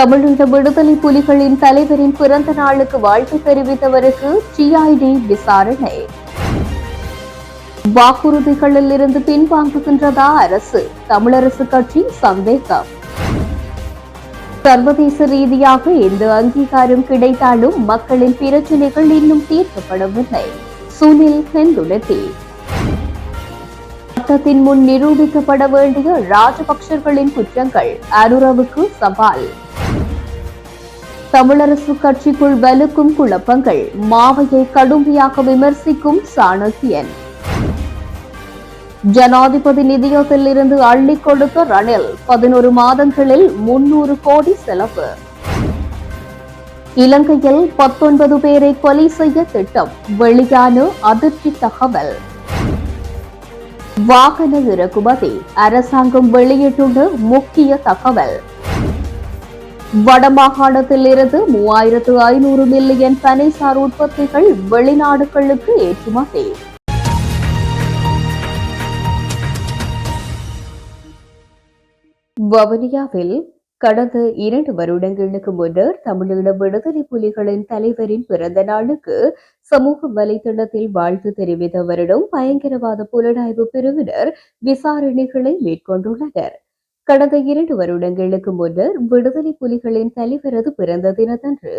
தமிழீழ விடுதலை புலிகளின் தலைவரின் பிறந்த நாளுக்கு வாழ்த்து தெரிவித்தவருக்கு சிஐடி விசாரணை. வாக்குறுதிகளில் இருந்து பின்வாங்குகின்றதா அரசு? தமிழரசு கட்சி சந்தேகம். சர்வதேச ரீதியாக எந்த அங்கீகாரம் கிடைத்தாலும் மக்களின் பிரச்சனைகள் இன்னும் தீர்க்கப்படவில்லை. சுனில் ஹெந்துலதி சட்டத்தின் முன் நிரூபிக்கப்பட வேண்டிய ராஜபக்சர்களின் குற்றங்கள் அனுரவுக்கு சவால். தமிழரசு கட்சிக்குள் வலுக்கும் குழப்பங்கள். மாவையை கடுமையாக விமர்சிக்கும் சாணக்கியன். ஜனாதிபதி நிதியத்தில் இருந்து அள்ளி கொடுத்த ரணில் பதினோரு மாதங்களில் முன்னூறு கோடி செலவு. இலங்கையில் பத்தொன்பது பேரை கொலை செய்ய திட்டம். வெளியான அதிர்ச்சி தகவல். வாகன இறக்குமதி. அரசாங்கம் வெளியிட்டுள்ள முக்கிய தகவல். வடமாகாணத்தில் இருந்து மூவாயிரத்து ஐநூறு மில்லியன் பனைசார் உற்பத்திகள் வெளிநாடுகளுக்கு ஏற்றுமதி. வவுனியாவில் கடந்த இரண்டு வருடங்களுக்கு முன்னர் தமிழீழ விடுதலை புலிகளின் தலைவரின் பிறந்த நாளுக்கு சமூக வலைதளத்தில் வாழ்த்து தெரிவித்தவரிடம் பயங்கரவாத புலனாய்வு பிரிவினர் விசாரணைகளை மேற்கொண்டுள்ளனர். கடந்த இரண்டு வருடங்களுக்கு முன்னர் விடுதலை புலிகளின் தலைவரது பிறந்த தினத்தன்று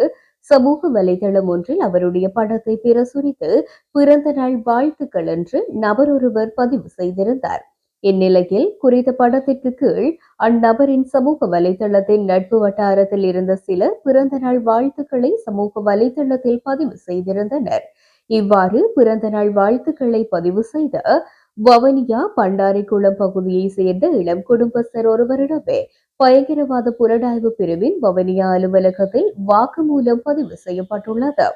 சமூக வலைதளம் ஒன்றில் அவருடைய படத்தை பிரசுரித்து பிறந்த நாள் வாழ்த்துக்கள் என்று நபர் ஒருவர் பதிவு செய்திருந்தார். இந்நிலையில் குறித்த படத்திற்கு கீழ் அந்நபரின் சமூக வலைதளத்தின் நட்பு வட்டாரத்தில் இருந்த சிலர் பிறந்த நாள் வாழ்த்துக்களை சமூக வலைதளத்தில் பதிவு செய்திருந்தனர். இவ்வாறு பிறந்த நாள் வாழ்த்துக்களை பதிவு செய்த வவனியா பண்டாரிக்குளம் பகுதியை சேர்ந்த இளம் குடும்பஸ்தர் ஒருவரிடமே பயங்கரவாத புலனாய்வு பிரிவின் வவனியா அலுவலகத்தில் வாக்குமூலம் பதிவு செய்யப்பட்டுள்ளது.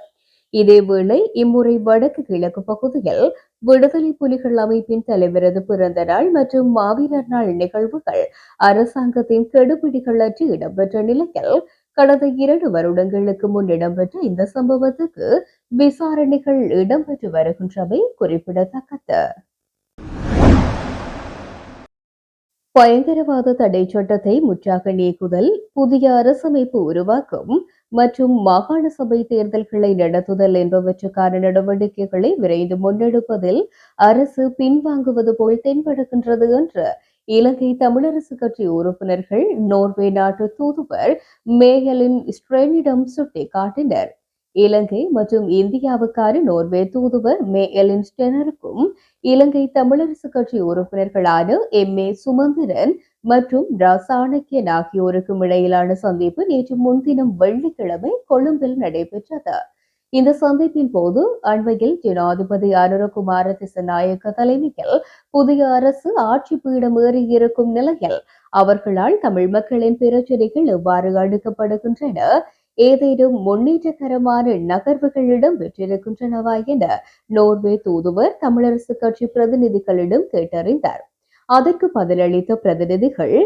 இதேவேளை இம்முறை வடக்கு கிழக்கு பகுதியில் விடுதலை புலிகள் அமைப்பின் தலைவரது பிறந்த நாள் மற்றும் மாவீரர் நாள் நிகழ்வுகள் அரசாங்கத்தின் கெடுபிடிகள் அற்று இடம்பெற்ற நிலையில் கடந்த இரண்டு வருடங்களுக்கு முன் இடம்பெற்ற இந்த சம்பவத்துக்கு விசாரணைகள் இடம்பெற்று வருகின்றவை குறிப்பிடத்தக்கது. பயங்கரவாத தடை சட்டத்தை முற்றாக நீக்குதல் புதிய அரசமைப்பு உருவாக்கும் மற்றும் மாகாண சபை தேர்தல்களை நடத்துதல் என்பவற்றுக்கான நடவடிக்கைகளை விரைந்து முன்னெடுப்பதில் அரசு பின்வாங்குவது போல் தென்படுகின்றது என்று இலங்கை தமிழரசு கட்சி உறுப்பினர்கள் நோர்வே நாட்டு தூதுவர் மேகலின் ஸ்ட்ரெனிடம் சுட்டிக்காட்டினர். இலங்கை மற்றும் இந்தியாவுக்கான நோர்வே தூதுவர் மே எலின் ஸ்டெனருக்கும் இலங்கை தமிழரசு கட்சி உறுப்பினர்களான எம். ஏ. சுமந்திரன் மற்றும் ரா சாணக்கியன் ஆகியோருக்கும் இடையிலான சந்திப்பு நேற்று முன்தினம் வெள்ளிக்கிழமை கொழும்பில் நடைபெற்றது. இந்த சந்திப்பின் போது அண்மையில் ஜனாதிபதி அனுரகுமார திசநாயக்க தலைமையில் புதிய அரசு ஆட்சி பீடம் ஏறியிருக்கும் நிலையில் அவர்களால் தமிழ் மக்களின் பிரச்சனைகள் எவ்வாறு அடுக்கப்படுகின்றன ஏதேனும் முன்னேற்றகரமான நகர்வுகளிடம் பெற்றிருக்கின்றனவா என நோர்வே தூதுவர் தமிழரசு கட்சி பிரதிநிதிகளிடம் கேட்டறிந்தார். அதற்கு பதிலளித்த பிரதிநிதிகள்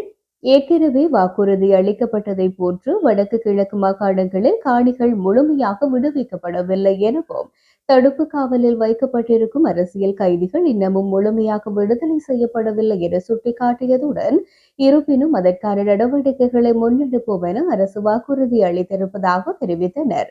ஏற்கனவே வாக்குறுதி அளிக்கப்பட்டதை போன்று வடக்கு கிழக்கு மாகாணங்களில் காணிகள் முழுமையாக விடுவிக்கப்படவில்லை எனவும் தடுப்பு காவலில் வைக்கப்பட்டிருக்கும் அரசியல் கைதிகள் இன்னமும் முழுமையாக விடுதலை செய்யப்படவில்லை என சுட்டிக்காட்டியதுடன் இருப்பினும் அதற்கான நடவடிக்கைகளை முன்னெடுப்போம் என அரசு வாக்குறுதி அளித்திருப்பதாக தெரிவித்தனர்.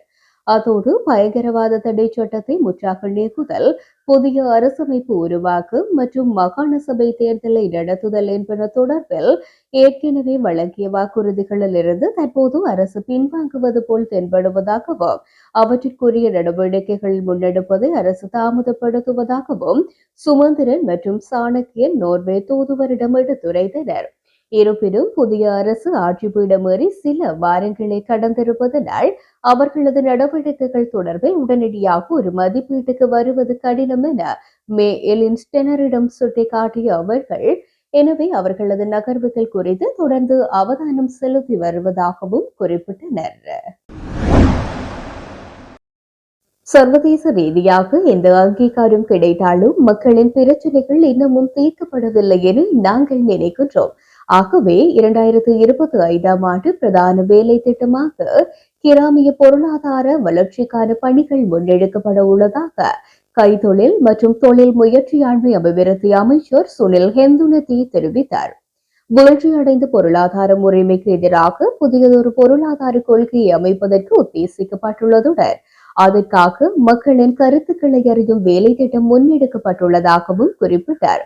அதோடு பயங்கரவாத தடை சட்டத்தை முற்றாக நீக்குதல் புதிய அரசமைப்பு உருவாக்கம் மற்றும் மாகாண சபை தேர்தலை நடத்துதல் என்பன தொடர்பில் ஏற்கனவே வழங்கிய வாக்குறுதிகளில் இருந்து தற்போது அரசு பின்வாங்குவது போல் தென்படுவதாகவும் அவற்றிற்குரிய நடவடிக்கைகள் முன்னெடுப்பதை அரசு தாமதப்படுத்துவதாகவும் சுமந்திரன் மற்றும் சாணக்கியன் நோர்வே தூதுவரிடம் எடுத்துரைத்தனர். இருப்பினும் புதிய அரசு ஆட்சி பீடமேறி சில வாரங்களை கடந்திருப்பதனால் அவர்களது நடவடிக்கைகள் தொடர்பில் உடனடியாக ஒரு மதிப்பீட்டுக்கு வருவது கடினம் என மே எலின் ஸ்டெனரிடம் சுட்டிக்காட்டிய அவர்கள் எனவே அவர்களது நகர்வுகள் குறித்து தொடர்ந்து அவதானம் செலுத்தி வருவதாகவும் குறிப்பிட்டனர். சர்வதேச ரீதியாக எந்த அங்கீகாரம் கிடைத்தாலும் மக்களின் பிரச்சனைகள் இன்னமும் தீர்க்கப்படவில்லை என நாங்கள் நினைக்கின்றோம். ஆகவே இரண்டாயிரத்து இருபத்தி ஐந்தாம் ஆண்டு பிரதான வேலை திட்டமாக கிராமிய பொருளாதார வளர்ச்சிக்கான பணிகள் முன்னெடுக்கப்பட உள்ளதாக கைத்தொழில் மற்றும் தொழில் முயற்சியாண்மை அபிவிருத்தி அமைச்சர் சுனில் ஹெந்துனதி தெரிவித்தார். வளர்ச்சியடைந்த பொருளாதார முறைமைக்கு எதிராக புதியதொரு பொருளாதார கொள்கையை அமைப்பதற்கு உத்தேசிக்கப்பட்டுள்ளதுடன் அதற்காக மக்களின் கருத்துக்களை அறியும் வேலை திட்டம் முன்னெடுக்கப்பட்டுள்ளதாகவும் குறிப்பிட்டார்.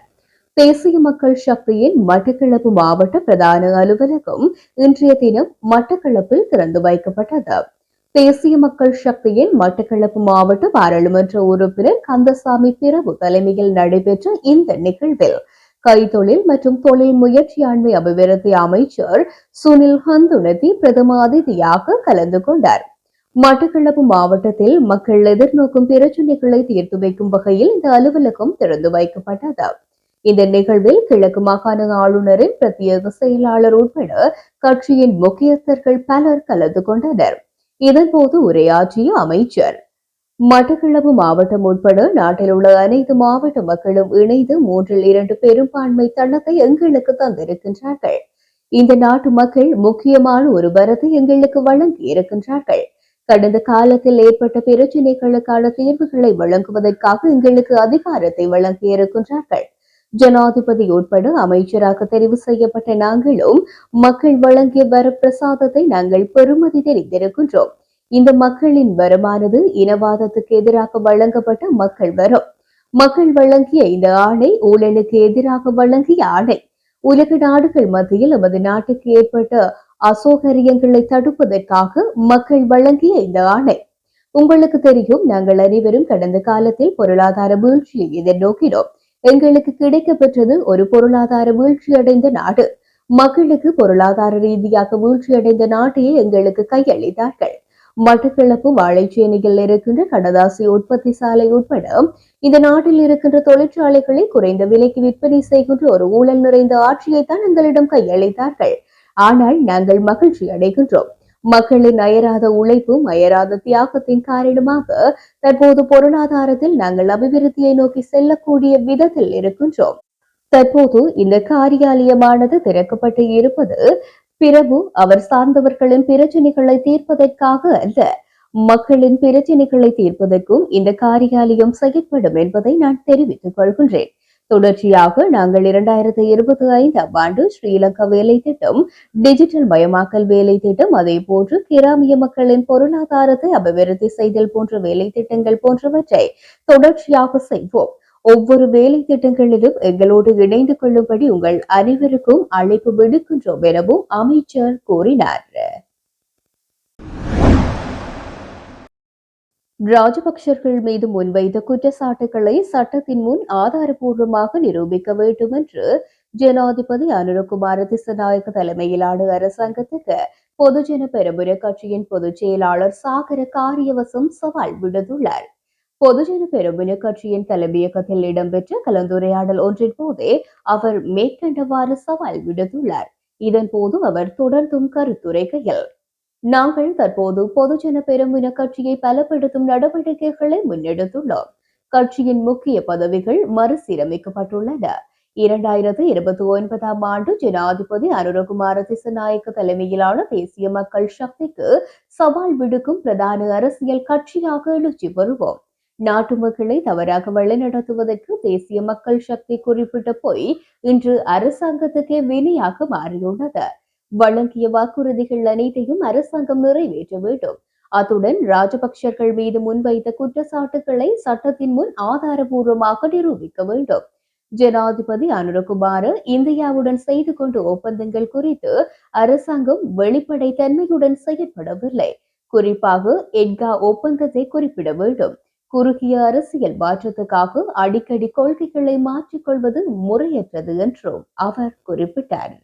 தேசிய மக்கள் சக்தியின் மட்டக்களப்பு மாவட்ட பிரதான அலுவலகம் இன்றைய தினம் மட்டக்களப்பில் திறந்து வைக்கப்பட்டது. தேசிய மக்கள் சக்தியின் மட்டக்களப்பு மாவட்ட பாராளுமன்ற உறுப்பினர் கந்தசாமி பிரபு தலைமையில் நடைபெற்ற இந்த நிகழ்வில் கைத்தொழில் மற்றும் தொழில் முயற்சியாண்மை அபிவிருத்தி அமைச்சர் சுனில் ஹந்துனதி பிரதம அதிதியாக கலந்து கொண்டார். மட்டக்களப்பு மாவட்டத்தில் மக்கள் எதிர்நோக்கும் பிரச்சினைகளை தீர்த்து வைக்கும் வகையில் இந்த அலுவலகம் திறந்து வைக்கப்பட்டது. இந்த நிகழ்வில் கிழக்கு மாகாண ஆளுநரின் பிரத்யேக செயலாளர் உட்பட கட்சியின் முக்கியஸ்தர்கள் பலர் கலந்து கொண்டனர். இதன்போது உரையாற்றிய அமைச்சர் மட்டக்களப்பு மாவட்டம் உட்பட நாட்டில் உள்ள அனைத்து மாவட்ட மக்களும் இணைந்து மூன்றில் இரண்டு பெரும்பான்மை தளத்தை எங்களுக்கு தந்திருக்கின்றார்கள். இந்த நாட்டு மக்கள் முக்கியமான ஒரு வரத்தை எங்களுக்கு வழங்கி இருக்கின்றார்கள். கடந்த காலத்தில் ஏற்பட்ட பிரச்சினைகளுக்கான தீர்வுகளை வழங்குவதற்காக எங்களுக்கு அதிகாரத்தை வழங்கி இருக்கின்றார்கள் ஜனாதிபதி உட்பட அமைச்சராக தெரிவு செய்யப்பட்ட நாங்களும் மக்கள் வழங்கிய வரப்பிரசாதத்தை நாங்கள் பெருமதி தெரிந்திருக்கின்றோம். இந்த மக்களின் வரமானது இனவாதத்துக்கு எதிராக வழங்கப்பட்ட மக்கள் வரம். மக்கள் வழங்கிய இந்த ஆணை ஊழலுக்கு எதிராக வழங்கிய ஆணை. உலக நாடுகள் மத்தியில் நமது நாட்டுக்கு ஏற்பட்ட அசௌகரியங்களை தடுப்பதற்காக மக்கள் வழங்கிய இந்த ஆணை. உங்களுக்கு தெரியும் நாங்கள் அனைவரும் கடந்த காலத்தில் பொருளாதார வீழ்ச்சியை எதிர்நோக்கினோம். எங்களுக்கு கிடைக்கப்பெற்றது ஒரு பொருளாதார வீழ்ச்சியடைந்த நாடு. மக்களுக்கு பொருளாதார ரீதியாக வீழ்ச்சியடைந்த நாட்டையே எங்களுக்கு கையளித்தார்கள். மட்டக்களப்பு வாழைச்சேனையில் இருக்கின்ற கடதாசி உற்பத்தி சாலை உட்பட இந்த நாட்டில் இருக்கின்ற தொழிற்சாலைகளை குறைந்த விலைக்கு விற்பனை செய்கின்ற ஒரு ஊழல் நிறைந்த ஆட்சியை தான் எங்களிடம் கையளித்தார்கள். ஆனால் நாங்கள் மகிழ்ச்சி அடைகின்றோம் மக்களின் அயராத உழைப்பும் அயராத தியாகத்தின் காரணமாக தற்போது பொருளாதாரத்தில் நாங்கள் அபிவிருத்தியை நோக்கி செல்லக்கூடிய விதத்தில் இருக்கின்றோம். தற்போது இந்த காரியாலயமானது திறக்கப்பட்டு இருப்பது பிரபு அவர் சார்ந்தவர்களின் பிரச்சனைகளை தீர்ப்பதற்காக அல்ல மக்களின் பிரச்சனைகளை தீர்ப்பதற்கும் இந்த காரியாலயம் செயற்படும் என்பதை நான் தெரிவித்துக் கொள்கின்றேன். தொடர்ச்சியாக நாங்கள் இரண்டாயிரத்தி இருபத்தி ஐந்தாம் ஆண்டு ஸ்ரீலங்கா வேலை திட்டம் டிஜிட்டல் மயமாக்கல் வேலை திட்டம் அதே போன்று கிராமிய மக்களின் பொருளாதாரத்தை அபிவிருத்தி செய்தல் போன்ற வேலை திட்டங்கள் போன்றவற்றை தொடர்ச்சியாக செய்வோம். ஒவ்வொரு வேலை திட்டங்களிலும் எங்களோடு இணைந்து கொள்ளும்படி உங்கள் அனைவருக்கும் அழைப்பு விடுக்கின்றோம் எனவும் அமைச்சர் கூறினார். ராஜபக்சர்கள் மீது முன்வைத்த குற்றச்சாட்டுகளை சட்டத்தின் முன் ஆதாரபூர்வமாக நிரூபிக்க வேண்டும் என்று ஜனாதிபதி அனுரகுமார திசநாயக்க தலைமையிலான அரசாங்கத்துக்கு பொதுஜன பெரம்புர கட்சியின் பொதுச் செயலாளர் சாகர காரியவசம் சவால் விடுத்துள்ளார். பொதுஜன பெரம்புர கட்சியின் தலைமையகத்தில் இடம்பெற்ற கலந்துரையாடல் ஒன்றின் போதே அவர் மேற்கண்டவாறு சவால் விடுத்துள்ளார். இதன் போது அவர் தொடர்ந்தும் கருத்துரைக்கையில் நாங்கள் தற்போது பொதுஜன பெருமின கட்சியை பலப்படுத்தும் நடவடிக்கைகளை முன்னெடுத்துள்ளோம். கட்சியின் முக்கிய பதவிகள் மறுசீரமைக்கப்பட்டுள்ளன. இரண்டாயிரத்தி இருபத்தி ஒன்பதாம் ஆண்டு ஜனாதிபதி அனுரகுமார திசநாயக்க தலைமையிலான தேசிய மக்கள் சக்திக்கு சவால் விடுக்கும் பிரதான அரசியல் கட்சியாக எழுச்சி வருவோம் நாட்டு மக்களை தவறாக வழிநடத்துவதற்கு தேசிய மக்கள் சக்தி குறிப்பிட்ட போய் இன்று அரசாங்கத்துக்கே வினையாக மாறியுள்ளது. வழங்கிய வாக்குறுதிகள் அனைத்தையும் அரசாங்கம் நிறைவேற்ற வேண்டும். அத்துடன் ராஜபக்சர்கள் மீது முன்வைத்த குற்றச்சாட்டுகளை சட்டத்தின் முன் ஆதாரபூர்வமாக நிரூபிக்க வேண்டும். ஜனாதிபதி அனுரகுமார இந்தியாவுடன் செய்து கொண்ட ஒப்பந்தங்கள் குறித்து அரசாங்கம் வெளிப்படை தன்மையுடன் செயற்படவில்லை. குறிப்பாக எட்கா ஒப்பந்தத்தை குறிப்பிட வேண்டும். குறுகிய அரசியல் மாற்றத்துக்காக அடிக்கடி கொள்கைகளை மாற்றிக்கொள்வது முறையற்றது என்றும் அவர் குறிப்பிட்டார்.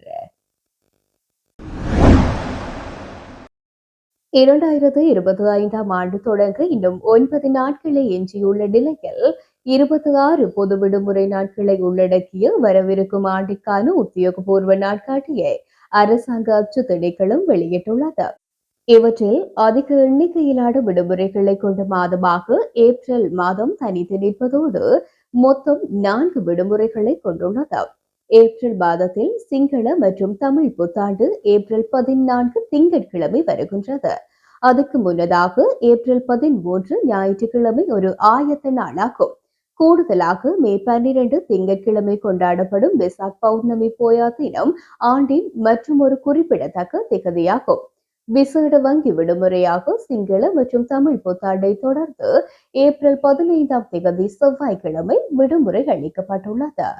இரண்டாயிரத்து இருபத்தி ஐந்தாம் ஆண்டு தொடங்க இன்னும் ஒன்பது நாட்களே எஞ்சியுள்ள நிலையில் இருபத்தி ஆறு பொது விடுமுறை நாட்களை உள்ளடக்கிய வரவிருக்கும் ஆண்டிற்கான உத்தியோகபூர்வ நாட்காட்டியை அரசாங்க அச்சு திணைக்களம் வெளியிட்டுள்ளது. இவற்றில் அதிக எண்ணிக்கையிலான விடுமுறைகளை கொண்ட மாதமாக ஏப்ரல் மாதம் தனித்து நிற்பதோடு மொத்தம் நான்கு விடுமுறைகளை கொண்டுள்ளது. ஏப்ரல் மாதத்தில் சிங்கள மற்றும் தமிழ் புத்தாண்டு ஏப்ரல் பதினான்கு திங்கட்கிழமை வருகின்றது. அதுக்கு முன்னதாக ஏப்ரல் பதிமூன்று ஞாயிற்றுக்கிழமை ஒரு ஆயத்த நாளாகும். கூடுதலாக மே பன்னிரண்டு திங்கட்கிழமை கொண்டாடப்படும் விசாக் பௌர்ணமி போயா தினம் ஆண்டின் மற்றும் ஒரு குறிப்பிடத்தக்க திகதியாகும். விசேட வங்கி விடுமுறையாக சிங்கள மற்றும் தமிழ் புத்தாண்டை தொடர்ந்து ஏப்ரல் பதினைந்தாம் திகதி செவ்வாய்க்கிழமை விடுமுறை அளிக்கப்பட்டுள்ளது.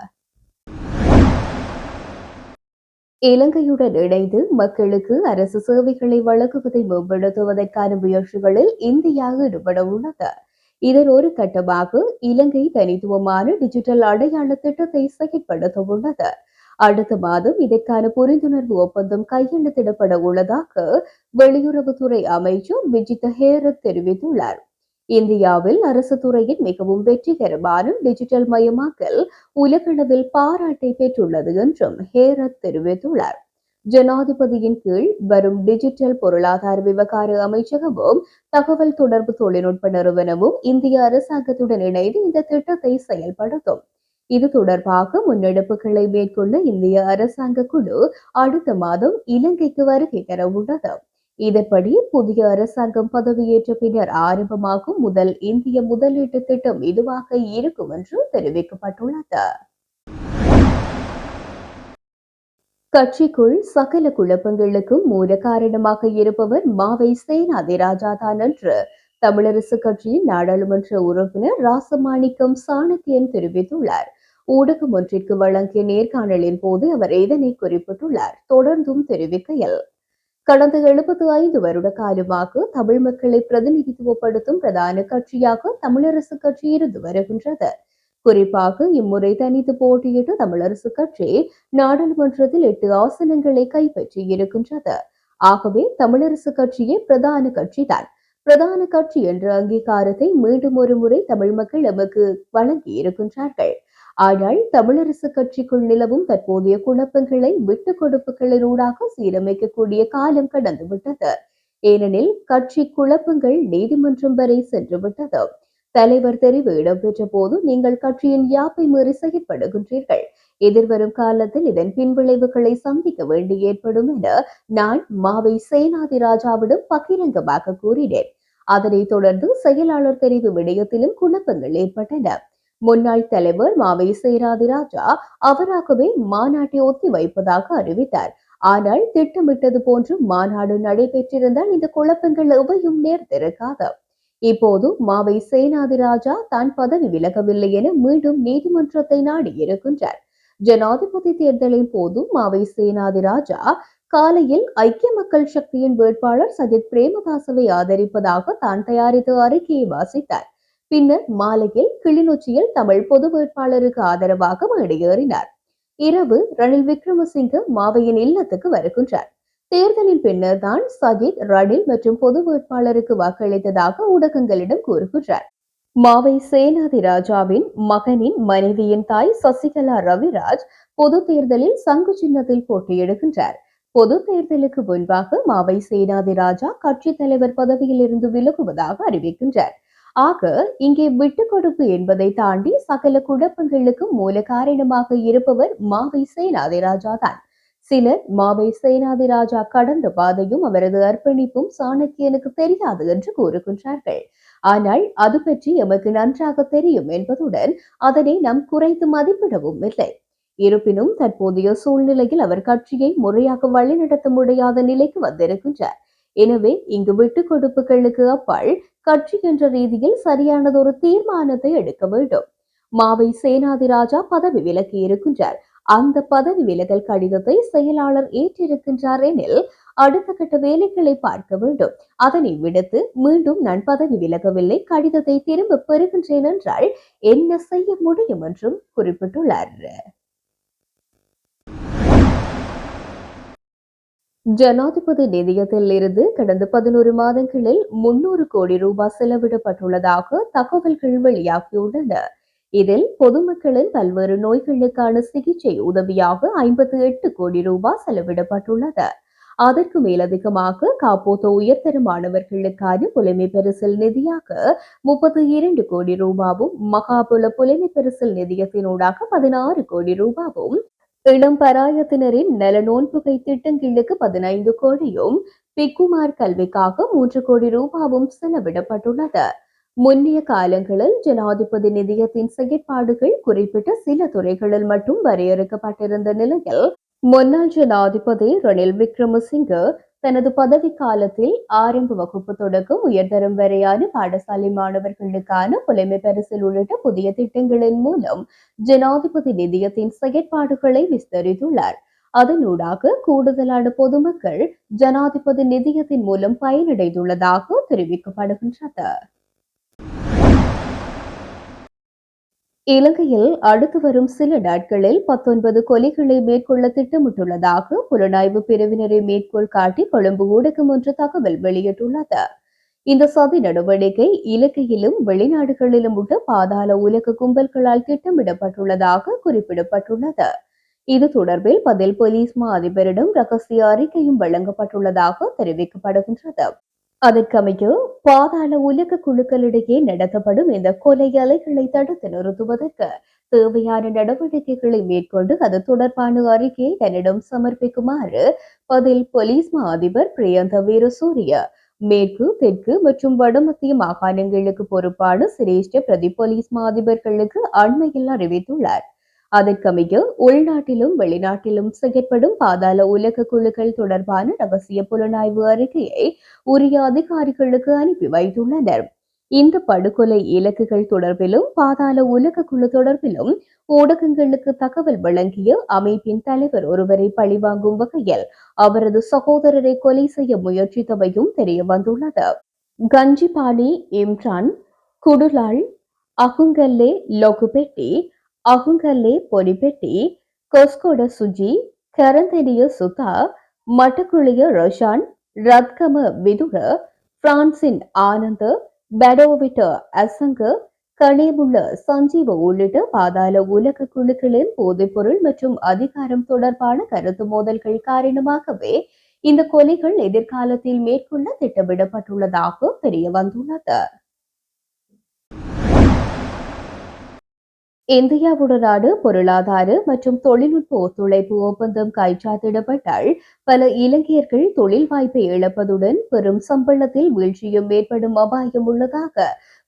இலங்கையுடன் இணைந்து மக்களுக்கு அரசு சேவைகளை வழங்குவதை மேம்படுத்துவதற்கான முயற்சிகளில் இந்தியா ஈடுபட உள்ளது. இதன் ஒரு கட்டமாக இலங்கை தனித்துவமான டிஜிட்டல் அடையாள திட்டத்தை செயல்படுத்த உள்ளது. அடுத்த மாதம் இதற்கான புரிந்துணர்வு ஒப்பந்தம் கையெழுத்திடப்பட உள்ளதாக வெளியுறவுத்துறை அமைச்சர் விஜித ஹேரத் தெரிவித்துள்ளார். இந்தியாவில் அரசு துறையின் மிகவும் வெற்றிகரமான டிஜிட்டல் மயமாக்கல் உலகளவில் பாராட்டை பெற்றுள்ளது என்றும் ஹேரத் தெரிவித்துள்ளார். ஜனாதிபதியின் கீழ் வரும் டிஜிட்டல் பொருளாதார விவகார அமைச்சகமும் தகவல் தொடர்பு தொழில்நுட்ப நிறுவனமும் இந்திய அரசாங்கத்துடன் இணைந்து இந்த திட்டத்தை செயல்படுத்தும். இது தொடர்பாக முன்னெடுப்புகளை மேற்கொள்ள இந்திய அரசாங்க குழு அடுத்த மாதம் இலங்கைக்கு வருகை தர உள்ளது. இதன்படி புதிய அரசாங்கம் பதவியேற்ற பின்னர் ஆரம்பமாகும் முதல் இந்திய முதலீட்டு திட்டம் இதுவாக இருக்கும் என்று தெரிவிக்கப்பட்டுள்ளது. கட்சிக்குள் சகல குழப்பங்களுக்கும் மூல காரணமாக இருப்பவர் மாவை சேனாதிராஜா தான் என்று தமிழரசு கட்சியின் நாடாளுமன்ற உறுப்பினர் ராசமாணிக்கம் சாணக்கியன் தெரிவித்துள்ளார். ஊடகம் ஒன்றிற்கு வழங்கிய நேர்காணலின் போது அவர் இதனை குறிப்பிட்டுள்ளார். தொடர்ந்தும் தெரிவிக்கையில் கடந்த எழுபத்தி ஐந்து வருட காலமாக தமிழ் மக்களை பிரதிநிதித்துவப்படுத்தும் பிரதான கட்சியாக தமிழரசு கட்சி இருந்து வருகின்றது. குறிப்பாக இம்முறை தனித்து போட்டியிட்டு தமிழரசு கட்சி நாடாளுமன்றத்தில் எட்டு ஆசனங்களை கைப்பற்றி இருக்கின்றது. ஆகவே தமிழரசு கட்சியே பிரதான கட்சிதான். பிரதான கட்சி என்ற அங்கீகாரத்தை மீண்டும் ஒரு முறை தமிழ் மக்கள் எமக்கு வழங்கி இருக்கின்றார்கள். ஆனால் தமிழரசு கட்சிக்குள் நிலவும் தற்போதைய குழப்பங்களை விட்டுக் கொடுப்புகளினூடாக சீரமைக்கக்கூடிய காலம் கடந்து விட்டது. ஏனெனில் கட்சி குழப்பங்கள் நீதிமன்றம் வரை சென்றுவிட்டது தலைவர் தெரிவு இடம்பெற்ற போது நீங்கள் கட்சியின் யாப்பை மீறி செயற்படுகின்றீர்கள். எதிர்வரும் காலத்தில் இதன் பின்விளைவுகளை சந்திக்க வேண்டி ஏற்படும் என நான் மாவை சேனாதி ராஜாவிடம் பகிரங்கமாக கூறினேன். அதனைத் தொடர்ந்து செயலாளர் தெரிவு விடயத்திலும் குழப்பங்கள் ஏற்பட்டன. முன்னாள் தலைவர் மாவை சேராதிராஜா அவராகவே மாநாட்டை ஒத்தி வைப்பதாக அறிவித்தார். ஆனால் திட்டமிட்டது போன்று மாநாடு நடைபெற்றிருந்தால் இந்த குழப்பங்கள் எவையும் நேர்ந்திருக்காது. இப்போது மாவை சேனாதிராஜா தான் பதவி விலகவில்லை என மீண்டும் நீதிமன்றத்தை நாடி இருக்கின்றார். ஜனாதிபதி தேர்தலின் போது மாவை சேனாதிராஜா காலையில் ஐக்கிய மக்கள் சக்தியின் வேட்பாளர் சஜித் பிரேமதாசவை ஆதரிப்பதாக தான் தயாரித்த அறிக்கையை வாசித்தார். பின்னர் மாலையில் கிளிநொச்சியில் தமிழ் பொது வேட்பாளருக்கு ஆதரவாக மேடையேறினார். இரவு ரணில் விக்ரமசிங்க மாவையின் இல்லத்துக்கு வருகின்றார். தேர்தலின் பின்னர் தான் சஜித் ரணில் மற்றும் பொது வேட்பாளருக்கு வாக்களித்ததாக ஊடகங்களிடம் கூறுகின்றார். மாவை சேனாதி ராஜாவின் மகனின் மனைவியின் தாய் சசிகலா ரவிராஜ் பொது தேர்தலில் சங்கு சின்னத்தில் போட்டியிடுகின்றார். பொது தேர்தலுக்கு முன்பாக மாவை சேனாதி ராஜா கட்சி தலைவர் பதவியில் இருந்து விலகுவதாக அறிவிக்கின்றார். ஆக இங்கே விட்டு கொடுப்பு என்பதை தாண்டி சகல குழப்பங்களுக்கு மூல காரணமாக இருப்பவர் மாவை சேனாதி ராஜா தான் சிலர் மாவை சேனாதி ராஜா கடந்த பாதையும் அவரது அர்ப்பணிப்பும் சாணக்கியனுக்கு தெரியாது என்று கூறுகின்றார்கள். ஆனால் அது பற்றி எமக்கு நன்றாக தெரியும் என்பதுடன் அதனை நாம் குறைத்து மதிப்பிடவும் இல்லை. இருப்பினும் தற்போதைய சூழ்நிலையில் அவர் கட்சியை முறையாக வழிநடத்த முடியாத நிலைக்கு வந்திருக்கின்றார். எனவே இங்கு விட்டுக் கொடுப்புகளுக்கு அப்பால் கட்சி என்ற ரீதியில் சரியானதொரு தீர்மானத்தை எடுக்க வேண்டும். மாவை சேனாதிராஜா பதவி விலக்கி இருக்கின்றார். அந்த பதவி விலகல் கடிதத்தை செயலாளர் ஏற்றிருக்கின்றார் எனில் அடுத்த கட்ட வேலைகளை பார்க்க வேண்டும். அதனை விடுத்து மீண்டும் நான் பதவி விலகவில்லை கடிதத்தை திரும்ப பெறுகின்றேன் என்றால் என்ன செய்ய முடியும் என்றும் குறிப்பிட்டுள்ளார். ஜனாதிபதி நிதியத்தில் இருந்து கடந்த பதினோரு மாதங்களில் முன்னூறு கோடி ரூபாய் செலவிடப்பட்டுள்ளதாக தகவல்கள் வெளியாகியுள்ளன. இதில் பொதுமக்களின் பல்வேறு நோய்களுக்கான சிகிச்சை உதவியாக ஐம்பத்தி எட்டு கோடி ரூபாய் செலவிடப்பட்டுள்ளது. அதற்கு மேலதிகமாக காப்போத்த உயர்தர மாணவர்களுக்கான புலைமை பரிசில் நிதியாக முப்பத்தி இரண்டு கோடி ரூபாவும் மகாபுல புலைமை பரிசில் நிதியத்தினூடாக பதினாறு கோடி ரூபாவும் இளம் பராயத்தினரின் நல நோன்புகை திட்டங்களுக்கு பதினைந்து கோடியும் பிக்குமார் கல்விக்காக மூன்று கோடி ரூபாவும் செலவிடப்பட்டுள்ளது. முன்னைய காலங்களில் ஜனாதிபதி நிதியத்தின் செயற்பாடுகள் குறிப்பிட்ட சில துறைகளில் மட்டும் வரையறுக்கப்பட்டிருந்த நிலையில் முன்னாள் ஜனாதிபதி ரணில் விக்ரமசிங்க தனது பதவி காலத்தில் ஆரம்ப வகுப்பு தொடக்கம் உயர்தரம் வரையான பாடசாலை மாணவர்களுக்கான புலைமை பரிசில் உள்ளிட்ட புதிய திட்டங்களின் மூலம் ஜனாதிபதி நிதியத்தின் செயற்பாடுகளை விஸ்தரித்துள்ளார். அதனூடாக கூடுதலான பொதுமக்கள் ஜனாதிபதி நிதியத்தின் மூலம் பயனடைந்துள்ளதாக தெரிவிக்கப்படுகின்றது. இலங்கையில் அடுத்து வரும் சில நாட்களில் பத்தொன்பது கொலைகளை மேற்கொள்ள திட்டமிட்டுள்ளதாக புலனாய்வு பிரிவினரை மேற்கோள் காட்டி கொழும்பு ஊடகம் ஒன்று தகவல் வெளியிட்டுள்ளது. இந்த சதி நடவடிக்கை இலங்கையிலும் வெளிநாடுகளிலும் உள்ள பாதாள உலக கும்பல்களால் திட்டமிடப்பட்டுள்ளதாக குறிப்பிடப்பட்டுள்ளது. இது தொடர்பில் பதில் போலீஸ் மா அதிபரிடம் ரகசிய அறிக்கையும் வழங்கப்பட்டுள்ளதாக தெரிவிக்கப்படுகின்றது. அதற்கமைய பாதாள உலக குழுக்களிடையே நடத்தப்படும் இந்த கொலை அலைகளை தடுத்து நிறுத்துவதற்கு தேவையான நடவடிக்கைகளை மேற்கொண்டு அது தொடர்பான அறிக்கையை தன்னிடம் சமர்ப்பிக்குமாறு பதில் போலீஸ் மா அதிபர் பிரியந்த வீரசூரிய மேற்கு தெற்கு மற்றும் வடமத்திய மாகாணங்களுக்கு பொறுப்பான சிரேஷ்ட பிரதி போலீஸ் மா அதிபர்களுக்கு அண்மையில் அறிவித்துள்ளார். அதற்கமைய உள்நாட்டிலும் வெளிநாட்டிலும் செயற்படும் பாதாள உலக குழுக்கள் தொடர்பான ரகசிய புலனாய்வு அறிக்கையை உரிய அதிகாரிகளுக்கு அனுப்பி வைத்துள்ளனர். இந்த படுகொலை இலக்குகள் தொடர்பிலும் பாதாள உலக குழு தொடர்பிலும் ஊடகங்களுக்கு தகவல் வழங்கிய அமைப்பின் தலைவர் ஒருவரை பழிவாங்கும் வகையில் அவரது சகோதரரை கொலை செய்ய முயற்சித்தவையும் தெரிய வந்துள்ளது கஞ்சிபாணி இம்ரான் குடுலால் அகுங்கல்லே லொகுபெட்டி ಅಹುಂಗಲ್ಲೆ ಪೊಡಿಪೆಟ್ಟಿ ಕೊಸ್ಕೊಡ ಸುಜಿ ಕರಂತೆಡಿಯ ಸುತ ಮಟಕುಳಿಯ ರೋಷಾನ್ ரத்கம விதுர பிரான்சின் ஆனந்த பெடோவிட்ட அசங்க கனேமுள்ள சஞ்சீவ உள்ளிட்ட பாதாள உலக குழுக்களின் போதைப்பொருள் மற்றும் அதிகாரம் தொடர்பான கருத்து மோதல்கள் காரணமாகவே இந்த கொலைகள் எதிர்காலத்தில் மேற்கொள்ள திட்டமிடப்பட்டுள்ளதாக தெரிய வந்துள்ளது இந்தியாவுடனான பொருளாதார மற்றும் தொழில்நுட்ப ஒத்துழைப்பு ஒப்பந்தம் கைச்சாத்திடப்பட்டால் பல இலங்கையர்கள் தொழில் வாய்ப்பை இழப்பதுடன் பெரும் சம்பளத்தில் வீழ்ச்சியும் ஏற்படும் அபாயம் உள்ளதாக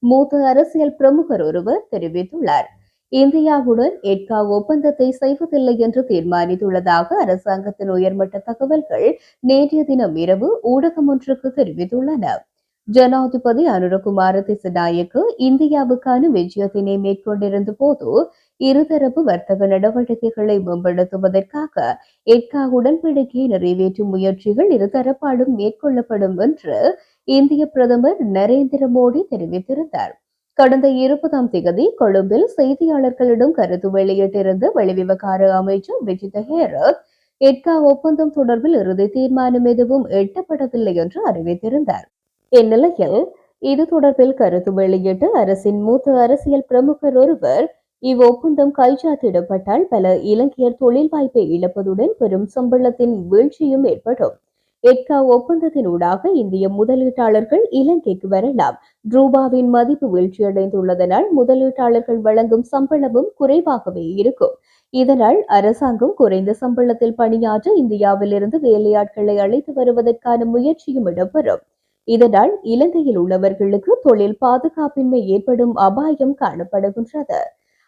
மூத்த அரசியல் பிரமுகர் ஒருவர் தெரிவித்துள்ளார். இந்தியாவுடன் எட்கா ஒப்பந்தத்தை செய்வதில்லை என்று தீர்மானித்துள்ளதாக அரசாங்கத்தின் உயர்மட்ட தகவல்கள் நேற்றைய தினம் இரவு ஊடகம் ஒன்றுக்கு தெரிவித்துள்ளன. ஜனாதிபதி அனுரகுமார திசநாயக்கு இந்தியாவுக்கான விஜயத்தினை மேற்கொண்டிருந்த போது இருதரப்பு வர்த்தக நடவடிக்கைகளை மேம்படுத்துவதற்காக எட்கா உடன்படிக்கையை நிறைவேற்றும் முயற்சிகள் இருதரப்பாலும் மேற்கொள்ளப்படும் என்று இந்திய பிரதமர் நரேந்திர மோடி தெரிவித்திருந்தார். கடந்த இருபதாம் தேதி கொழும்பில் செய்தியாளர்களிடம் கருத்து வெளியிட்டிருந்த வெளிவிவகார அமைச்சர் விஜித ஹேரத் எட்கா ஒப்பந்தம் தொடர்பில் இறுதி தீர்மானம் எதுவும் எட்டப்படவில்லை என்று அறிவித்திருந்தார். இந்நிலையில் இது தொடர்பில் கருத்து வெளியிட்டு அரசின் மூத்த அரசியல் பிரமுகர் ஒருவர் இவ்வொப்பந்தம் கைச்சாத்திடப்பட்டால் பல இலங்கையர் தொழில் வாய்ப்பை இழப்பதுடன் பெரும் சம்பளத்தின் வீழ்ச்சியும் ஏற்படும். எட்கா ஒப்பந்தத்தினூடாக இந்திய முதலீட்டாளர்கள் இலங்கைக்கு வரலாம். ரூபாவின் மதிப்பு வீழ்ச்சியடைந்துள்ளதனால் முதலீட்டாளர்கள் வழங்கும் சம்பளமும் குறைவாகவே இருக்கும். இதனால் அரசாங்கம் குறைந்த சம்பளத்தில் பணியாற்ற இந்தியாவிலிருந்து வேலையாட்களை அழைத்து வருவதற்கான முயற்சியும் இடம்பெறும். இதனால் இலங்கையில் உள்ளவர்களுக்கு தொழில் பாதுகாப்பின்மை ஏற்படும் அபாயம் காணப்படுகின்றது.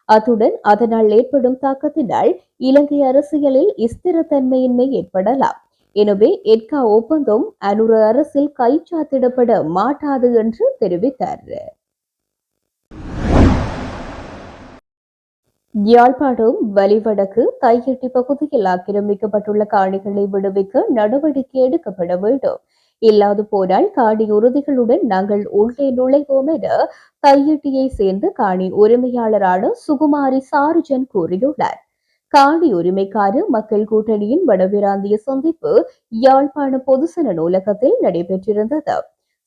அத்துடன் அதனால் ஏற்படும் தாக்கத்தினால் இலங்கை அரசியலில் ஸ்திரத்தன்மையின்மை ஏற்படலாம். எனவே எட்கா ஒப்பந்தம் அனுர அரசில் கைச்சாத்திடப்பட மாட்டாது என்று தெரிவித்தார். யாழ்ப்பாணம் வலிவடக்கு தையெட்டி பகுதியில் ஆக்கிரமிக்கப்பட்டுள்ள காணிகளை விடுவிக்க நடவடிக்கை எடுக்கப்பட வேண்டும். இல்லாது போனால் காணி உறுதிகளுடன் நாங்கள் உள்ளே நுழைவோம் என கையெட்டியை சேர்ந்து காணி உரிமையாளரான சுகுமாரி சாருஜன் கூறியுள்ளார். காணி உரிமைக்கான மக்கள் கூட்டணியின் வடபிராந்திய சந்திப்பு யாழ்ப்பாண பொதுசன நூலகத்தில் நடைபெற்றிருந்தது.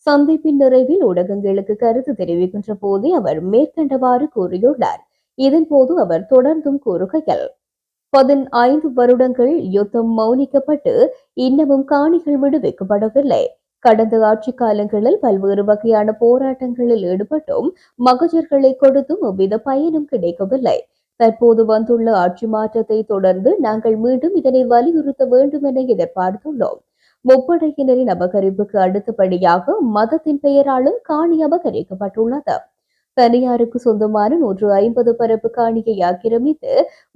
சந்திப்பின் நிறைவில் ஊடகங்களுக்கு கருத்து தெரிவிக்கின்ற போதே அவர் மேற்கண்டவாறு கூறியுள்ளார். இதன் போது அவர் தொடர்ந்தும் கூறுகையில் பதினைந்து வருடங்கள் யுத்தம் மௌனிக்கப்பட்டு இன்னமும் காணிகள் விடுவிக்கப்படவில்லை. கடந்த ஆட்சி காலங்களில் பல்வேறு வகையான போராட்டங்களில் ஈடுபட்டும் மகஜர்களை கொடுத்தும் எவ்வித பயனும் கிடைக்கவில்லை. தற்போது வந்துள்ள ஆட்சி மாற்றத்தை தொடர்ந்து நாங்கள் மீண்டும் இதனை வலியுறுத்த வேண்டும் என எதிர்பார்த்துள்ளோம். முப்படையினரின் அபகரிப்புக்கு அடுத்தபடியாக மதத்தின் பெயராலும் காணி அபகரிக்கப்பட்டுள்ளது. தனியாருக்கு சொந்தமான நூற்று ஐம்பது பரப்பு காணியை ஆக்கிரமித்து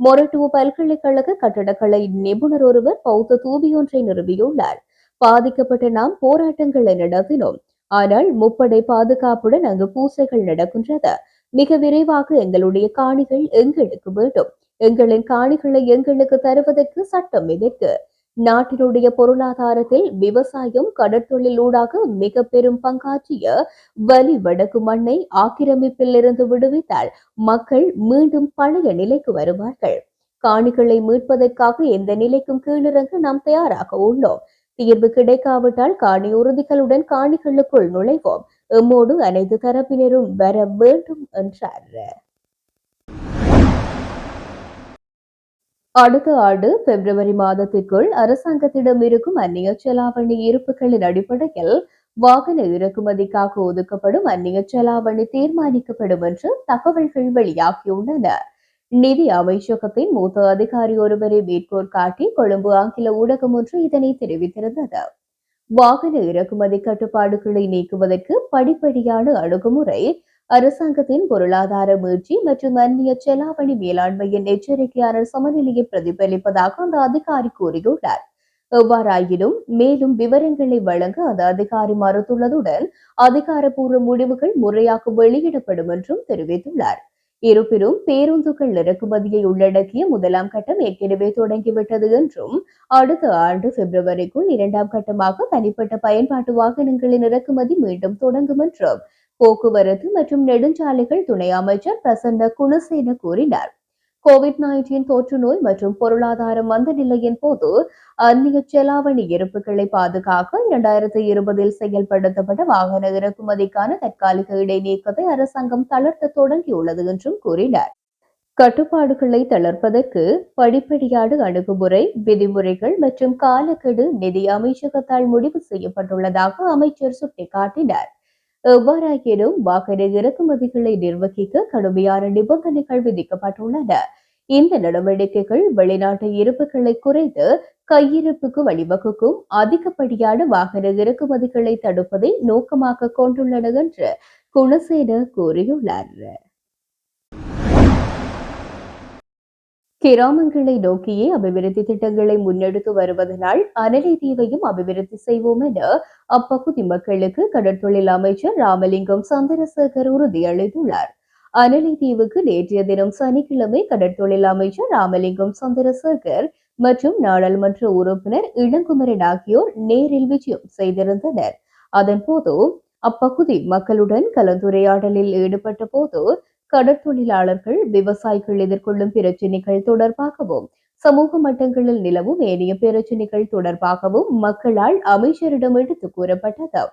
மொரட்டுவ பல்கலைக்கழக கட்டடக்கலை நிபுணர் ஒருவர் பௌத்த தூபியொன்றை நிறுவியுள்ளார். பாதிக்கப்பட்ட நாம் போராட்டங்களை நடத்தினோம் ஆனால் முப்படை பாதுகாப்புடன் அங்கு பூசைகள் நடக்கின்றது. மிக விரைவாக எங்களுடைய காணிகள் எங்களுக்கு வேண்டும். எங்களின் காணிகளை எங்களுக்கு தருவதற்கு சட்டம் எதிர்க்கு. நாட்டினுடைய பொருளாதாரத்தில் விவசாயம் கடற்தொழில் ஊடாக மிக பெரும் பங்காற்றிய வலி வடக்கு மண்ணை ஆக்கிரமிப்பில் இருந்து விடுவித்தால் மக்கள் மீண்டும் பழைய நிலைக்கு வருவார்கள். காணிகளை மீட்பதற்காக எந்த நிலைக்கும் கீழிறங்க நாம் தயாராக உள்ளோம். தீர்வு கிடைக்காவிட்டால் காணி உறுதிகளுடன் காணிகளுக்குள் நுழைவோம். எம்மோடு அனைத்து தரப்பினரும் வர வேண்டும் என்றார். அடுத்த ஆண்டு பிப்ரவரி மாதத்திற்குள் அரசாங்கத்திடம் இருக்கும் அந்நிய செலாவணி இருப்புகளின் அடிப்படையில் வாகன இறக்குமதிக்காக ஒதுக்கப்படும் அந்நிய செலாவணி தீர்மானிக்கப்படும் என்று தகவல்கள் வெளியாகியுள்ளன. நிதி அமைச்சகத்தின் மூத்த அதிகாரி ஒருவரை மேற்கோள் காட்டி கொழும்பு ஆங்கில ஊடகம் ஒன்று இதனை தெரிவித்திருந்தது. வாகன இறக்குமதி கட்டுப்பாடுகளை நீக்குவதற்கு படிப்படியான அணுகுமுறை அரசாங்கத்தின் பொருளாதார மீழ்ச்சி மற்றும் அந்நிய செலாவணி மேலாண்மையின் எச்சரிக்கையான சமநிலையை பிரதிபலிப்பதாக அந்த அதிகாரி கூறியுள்ளார். எவ்வாறாயினும் மேலும் விவரங்களை வழங்க அந்த அதிகாரி மறுத்துள்ளதுடன் அதிகாரப்பூர்வ முடிவுகள் முறையாக வெளியிடப்படும் என்றும் தெரிவித்துள்ளார். இருப்பினும் பேருந்துகள் இறக்குமதியை உள்ளடக்கிய முதலாம் கட்டம் ஏற்கனவே தொடங்கிவிட்டது என்றும் அடுத்த ஆண்டு பிப்ரவரிக்குள் இரண்டாம் கட்டமாக தனிப்பட்ட பயன்பாட்டு வாகனங்களின் இறக்குமதி மீண்டும் தொடங்கும் என்றும் போக்குவரத்து மற்றும் நெடுஞ்சாலைகள் துணை அமைச்சர் பிரசன்ன குணசேன கூறினார். கோவிட் நைன்டீன் தொற்று நோய் மற்றும் பொருளாதார மந்த நிலையின் போது அந்நிய செலாவணி இருப்புகளை பாதுகாக்க இரண்டாயிரத்தி இருபதில் செயல்படுத்தப்பட்ட வாகன இறக்குமதிக்கான தற்காலிக இடைநீக்கத்தை அரசாங்கம் தளர்த்த தொடங்கியுள்ளது என்றும் கூறினார். கட்டுப்பாடுகளை தளர்ப்பதற்கு படிப்படியான அணுகுமுறை விதிமுறைகள் மற்றும் காலக்கெடு நிதி அமைச்சகத்தால் முடிவு செய்யப்பட்டுள்ளதாக அமைச்சர் சுட்டிக்காட்டினார். எவ்வாறாயினும் வாகன இறக்குமதிகளை நிர்வகிக்க கடுமையான நிபந்தனைகள் விதிக்கப்பட்டுள்ளன. இந்த நடவடிக்கைகள் வெளிநாட்டு இருப்புகளை குறைத்து கையிருப்புக்கு வழிவகுக்கும் அதிகப்படியான வாகன இறக்குமதிகளை தடுப்பதை நோக்கமாக கொண்டுள்ளன என்று குணசேன கூறியுள்ளார். கிராமங்களை நோக்கியே அபிவிருத்தி திட்டங்களை முன்னெடுத்து வருவதனால் அனலை தீவையும் அபிவிருத்தி செய்வோம் என அப்பகுதி மக்களுக்கு கடற்தொழில் அமைச்சர் ராமலிங்கம் சந்திரசேகர் உறுதியளித்துள்ளார் அனலை தீவுக்கு நேற்றைய தினம் சனிக்கிழமை கடற்தொழில் அமைச்சர் ராமலிங்கம் சந்திரசேகர் மற்றும் நாடாளுமன்ற உறுப்பினர் இளங்குமரன் ஆகியோர் நேரில் விஜயம் செய்திருந்தனர். அதன்போது அப்பகுதி மக்களுடன் கலந்துரையாடலில் ஈடுபட்ட போது கடற்தொழிலாளர்கள் விவசாயிகள் எதிர்கொள்ளும் பிரச்சினைகள் தொடர்பாகவும் சமூக மட்டங்களில் நிலவும் ஏனைய பிரச்சினைகள் தொடர்பாகவும் மக்களால் அமைச்சரிடம் எடுத்து கூறப்பட்டது.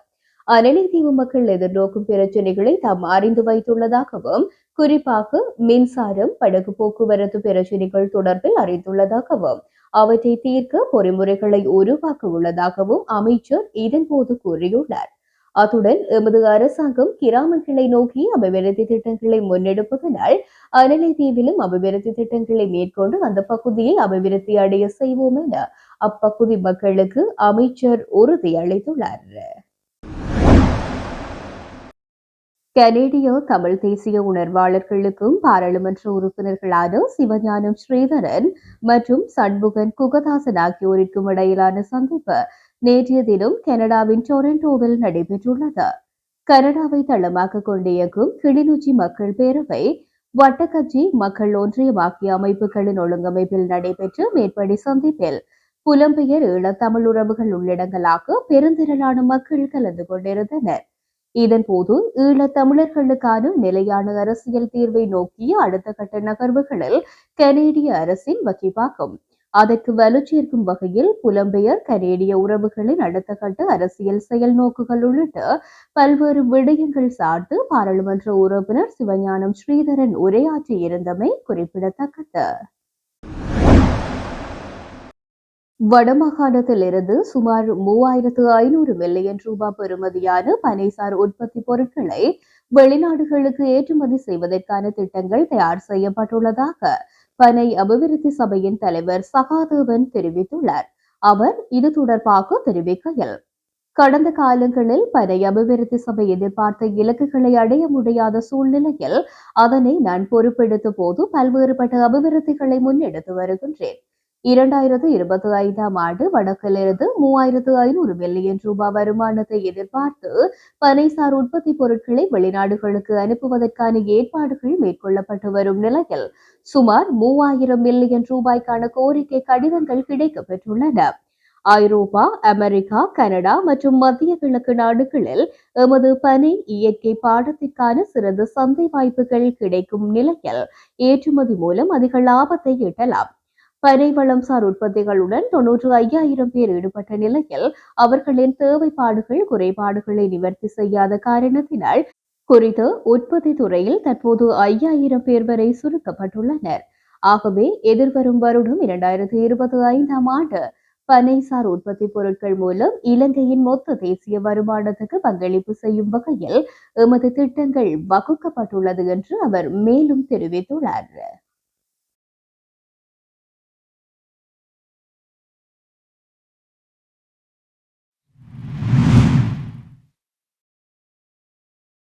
அனலைதீவு மக்கள் எதிர்நோக்கும் பிரச்சினைகளை தாம் அறிந்து வைத்துள்ளதாகவும் குறிப்பாக மின்சாரம் படகு போக்குவரத்து பிரச்சினைகள் தொடர்பில் அறிந்துள்ளதாகவும் அவற்றை தீர்க்க பொறிமுறைகளை உருவாக்க உள்ளதாகவும் அமைச்சர் இதன்போது கூறியுள்ளார். அத்துடன் எமது அரசாங்கம் கிராமங்களை நோக்கி அபிவிருத்தி திட்டங்களை முன்னெடுப்பதனால் அனலை தீவிலும் அபிவிருத்தி திட்டங்களை மேற்கொண்டு அந்த பகுதியை அபிவிருத்தி அடைய செய்வோம் என அப்பகுதி மக்களுக்கு அமைச்சர் உறுதி அளித்துள்ளார். கனேடிய தமிழ் தேசிய உணர்வாளர்களுக்கும் பாராளுமன்ற உறுப்பினர்களான சிவஞானம் ஸ்ரீதரன் மற்றும் சண்முகன் குகதாசன் ஆகியோருக்கும் இடையிலான சந்திப்பு நேற்றைய தினம் கனடாவின் டொரண்டோவில் நடைபெற்றுள்ளது. கனடாவை தளமாக கொண்டு இயக்கும் கிளிநொச்சி மக்கள் பேரவை வட்டக்கட்சி மக்கள் ஒன்றியம் ஆகிய அமைப்புகளின் ஒழுங்கமைப்பில் நடைபெற்ற மேற்படி சந்திப்பில் புலம்பெயர் ஈழத்தமிழ் உறவுகள் உள்ளிடங்களாக பெருந்திரளான மக்கள் கலந்து கொண்டிருந்தனர். இதன்போது ஈழத்தமிழர்களுக்கான நிலையான அரசியல் தீர்வை நோக்கிய அடுத்த கட்ட நகர்வுகளில் கனேடிய அரசின் வகிப்பாகும். அதற்கு வலுச்சேர்க்கும் வகையில் புலம்பெயர் கனேடிய உறவுகளின் அடுத்த கட்ட அரசியல் செயல் நோக்குகள் உள்ளிட்ட பல்வேறு விடயங்கள் சார்ந்து பாராளுமன்ற உறுப்பினர் சிவஞானம் ஸ்ரீதரன் உரையாற்றியிருந்தமை குறிப்பிடத்தக்கது. வடமாகாணத்திலிருந்து சுமார் மூவாயிரத்து ஐநூறு மில்லியன் ரூபாய் பெறுமதியான பனைசார் உற்பத்தி பொருட்களை வெளிநாடுகளுக்கு ஏற்றுமதி செய்வதற்கான திட்டங்கள் தயார் செய்யப்பட்டுள்ளதாக பனை அபிவிருத்தி சபையின் தலைவர் சகாதேவன் தெரிவித்துள்ளார். அவர் இது தொடர்பாக தெரிவிக்கையில் கடந்த காலங்களில் பனை அபிவிருத்தி சபை எதிர்பார்த்த இலக்குகளை அடைய முடியாத சூழ்நிலையில் அதனை நான் பொறுப்பெடுத்த போது பல்வேறுபட்ட அபிவிருத்திகளை முன்னெடுத்து வருகின்றேன். இரண்டாயிரத்து இருபத்தி ஐந்தாம் ஆண்டு வடக்கிலிருந்து மூவாயிரத்து ஐநூறு மில்லியன் ரூபாய் வருமானத்தை எதிர்பார்த்து பனைசார் உற்பத்தி பொருட்களை வெளிநாடுகளுக்கு அனுப்புவதற்கான ஏற்பாடுகள் மேற்கொள்ளப்பட்டு வரும் நிலையில் சுமார் மூவாயிரம் மில்லியன் ரூபாய்க்கான கோரிக்கை கடிதங்கள் கிடைக்கப்பெற்றுள்ளன. ஐரோப்பா அமெரிக்கா கனடா மற்றும் மத்திய கிழக்கு நாடுகளில் எமது பனை இயற்கை பாடத்திற்கான சிறந்த சந்தை வாய்ப்புகள் கிடைக்கும் நிலையில் ஏற்றுமதி மூலம் அதிக லாபத்தை ஈட்டலாம். பனை சார் உற்பத்திகளுடன் தொன்னூற்று ஐயாயிரம் பேர் ஈடுபட்ட நிலையில் அவர்களின் தேவைப்பாடுகள் குறைபாடுகளை நிவர்த்தி செய்யாத காரணத்தினால் குறித்த உற்பத்தி துறையில் தற்போது ஐயாயிரம் பேர் வரை சுருக்கப்பட்டுள்ளனர். ஆகவே எதிர்வரும் வருடம் இரண்டாயிரத்தி இருபத்தி ஐந்தாம் ஆண்டு பனைசார் உற்பத்தி பொருட்கள் மூலம் இலங்கையின் மொத்த தேசிய வருமானத்துக்கு பங்களிப்பு செய்யும் வகையில் எமது திட்டங்கள் வகுக்கப்பட்டுள்ளது என்று அவர் மேலும் தெரிவித்துள்ளார்.